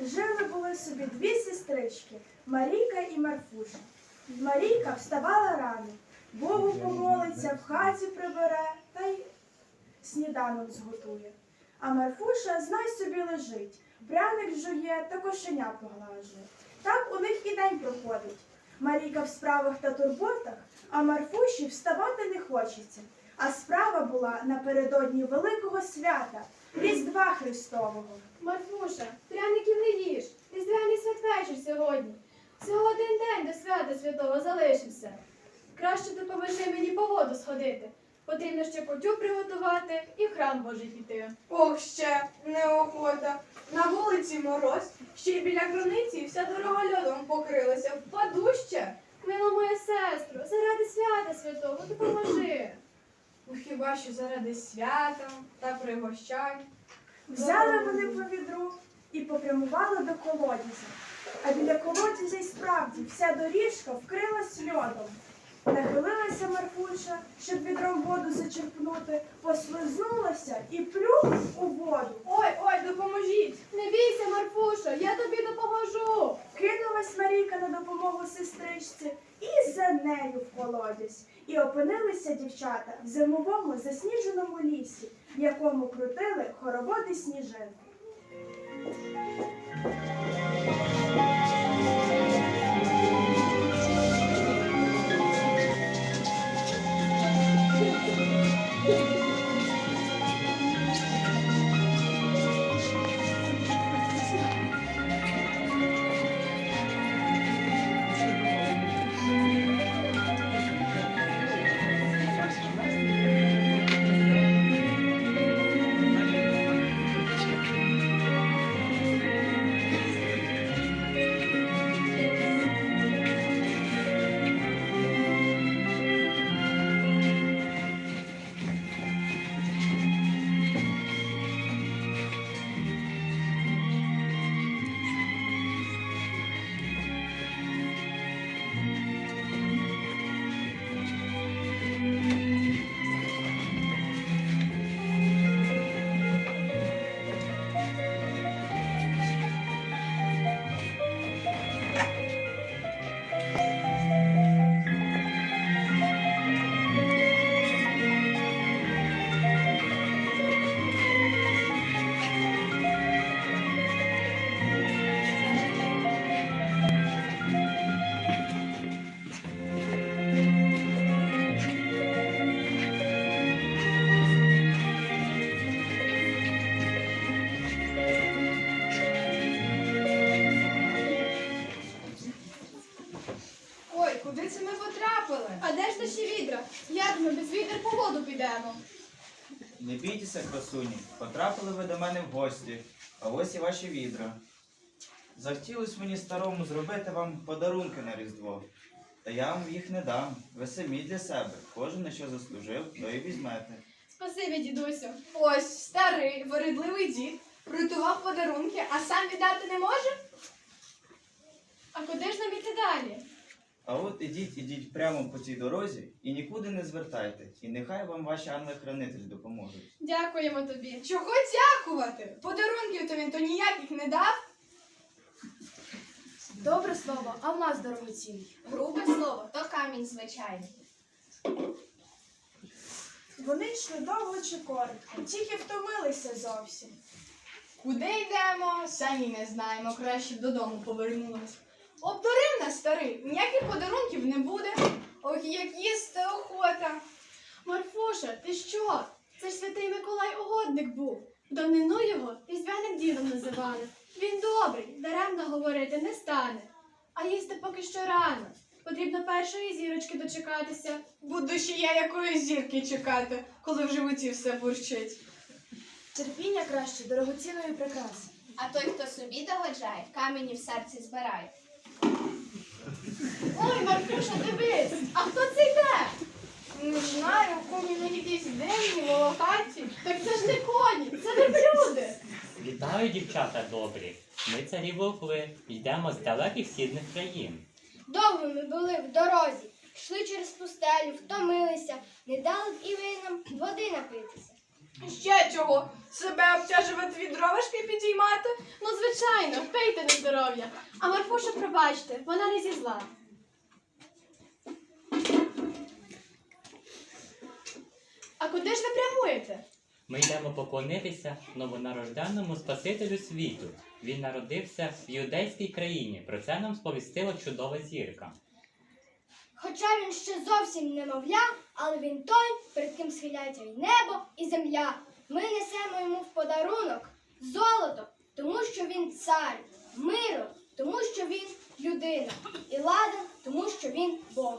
Жили були собі дві сестрички Марійка і Марфуша. Марійка вставала рано, Богу помолиться, в хаті прибере та й сніданок зготує. А Марфуша, знай собі лежить, пряник жує та кошеня поглажує. Так у них і день проходить. Марійка в справах та турботах, а Марфуші вставати не хочеться. А справа була напередодні великого свята, Різдва Христового. Марфуша, пряників не їж. Різдвяний святвечір сьогодні. Всього один день до свята святого залишився. Краще допоможи мені по воду сходити. Потрібно ще котю приготувати і в храм Божий піти. Ох, ще неохота. На вулиці мороз, ще й біля криниці вся дорога льодом покрилася. Впаду ще. Мила моя сестро, заради свята святого допоможи. Ну хіба що заради свята та пригощань. Взяли вони по відру і попрямували до колодязя. А біля колодязя й справді вся доріжка вкрилась льодом. Нахилилася Марфуша, щоб відром воду зачерпнути, послизнулася і плюх у воду. Ой, ой, допоможіть! Не бійся, Марфуша, я тобі допоможу. Кинулась Марійка на допомогу сестричці і за нею в колодязь. І опинилися дівчата в зимовому засніженому лісі, в якому крутили хороводи сніжинки. Воду? Не бійтеся, красуні, потрапили ви до мене в гості, а ось і ваші відра. Захотілось мені старому зробити вам подарунки на Різдво. Та я вам їх не дам. Ви самі для себе. Кожен на що заслужив, то і візьмете. Спасибі, дідусю. Ось старий, вередливий дід приготував подарунки, а сам віддати не може? А куди ж нам іти далі? А от ідіть, ідіть прямо по цій дорозі і нікуди не звертайте. І нехай вам ваші ангели-хранителі допоможуть. Дякуємо тобі. Чого дякувати? Подарунків то він то ніяких не дав. Добре слово, а в нас дорогоцінний. Грубе слово, то камінь звичайний. Вони йшли довго чи коротко, тільки втомилися зовсім. Куди йдемо, самі не знаємо, краще б додому повернулись. Обдурив нас старий, ніяких подарунків не буде. Ох, як їсти охота. Марфуша, ти що? Це ж святий Миколай Угодник був. Давнину його різдвяним дідом називали. Він добрий, даремно говорити не стане. А їсти поки що рано. Потрібно першої зірочки дочекатися. Буду ще я якоїсь зірки чекати, коли в животі все бурчить. Терпіння краще дорогоцінної прикраси. А той, хто собі догоджає, камені в серці збирає. Ой, Марфуша, дивись! А хто це йде? Не знаю, комі на якісь денні, волохаті. Так це ж не коні, це верблюди. Вітаю, дівчата добрі. Ми царі вовкли, йдемо з далеких східних країн. Довго ми були в дорозі, йшли через пустелю, втомилися, не дали б і ви нам води напитися. Ще чого? Себе обтяжувати від дровишки підіймати? Ну, звичайно, пийте на здоров'я. А Марфуша, пробачте, вона не зі зла. А куди ж ви прямуєте? Ми йдемо поклонитися новонарожденному Спасителю світу. Він народився в юдейській країні. Про це нам сповістила чудова зірка. Хоча він ще зовсім немовля, але він той, перед ким схиляється і небо, і земля. Ми несемо йому в подарунок золото, тому що він цар, миру, тому що він людина, і ладан, тому що він Бог.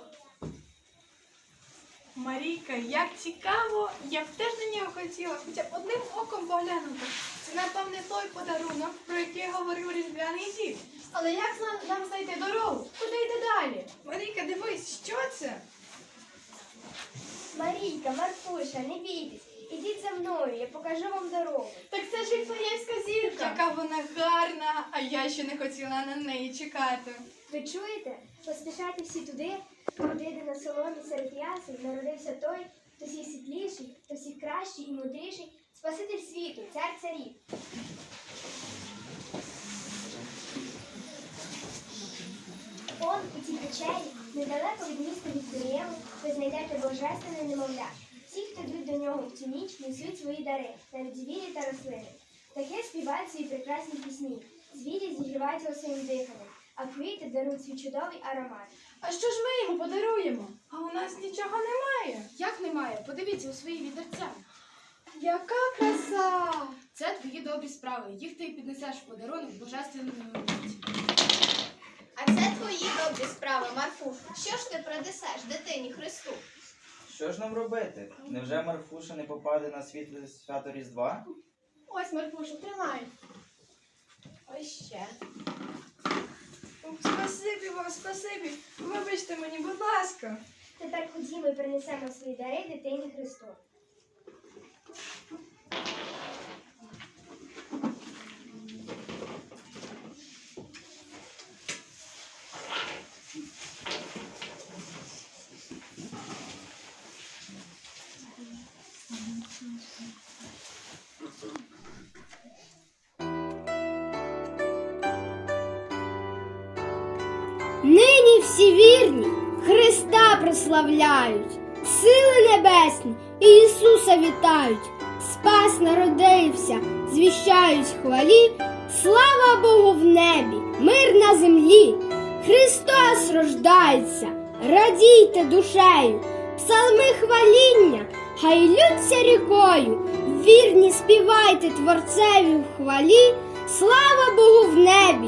Марійка, як цікаво, я б теж на нього хотіла хоча б одним оком поглянути. Це, напевне, той подарунок, про який говорив різдвяний дід. Але як нам знайти дорогу? Куди йти далі? Марійка, дивись, що це? Марійка, Марфуша, не бійтесь, ідіть за мною, я покажу вам дорогу. Так це ж Віфлеємська зірка. Яка вона гарна, а я ще не хотіла на неї чекати. Ви чуєте? Поспішайте всі туди, туди, де на соломі серед ясен народився той, хто всіх світліший, хто всіх кращий і мудріший, Спаситель світу, цар царів. Он у цій печері, недалеко від міста Віфлеєму, ви знайдете божественне немовля. Всі, хто йдуть до нього в цю ніч, несуть свої дари, навіть звірі та рослини. Таке співають свої прекрасні пісні. Звірі зігрівають його своїм диханням, а квіти дарують свій чудовий аромат. А що ж ми йому подаруємо? А у нас нічого немає. Як немає? Подивіться у свої відерця. Яка краса! Це твої добрі справи. Їх ти піднесеш в подарунок божественному миті. А це твої добрі справи, Марфуш. Що ж ти принесеш дитині Христу? Що ж нам робити? Невже Марфуша не попаде на світле свято Різдва? Ось, Марфуша, тримай. Ось ще. Спасибі вам, спасибі. Вибачте мені, будь ласка. Тепер ходімо і принесемо свої дари дитині Христу. Всі вірні Христа прославляють, сили небесні і Ісуса вітають. Спас народився, звіщають хвалі, слава Богу в небі, мир на землі. Христос рождається, радійте душею, псалми хваління, хай лються рікою, вірні співайте Творцеві в хвалі, слава Богу в небі,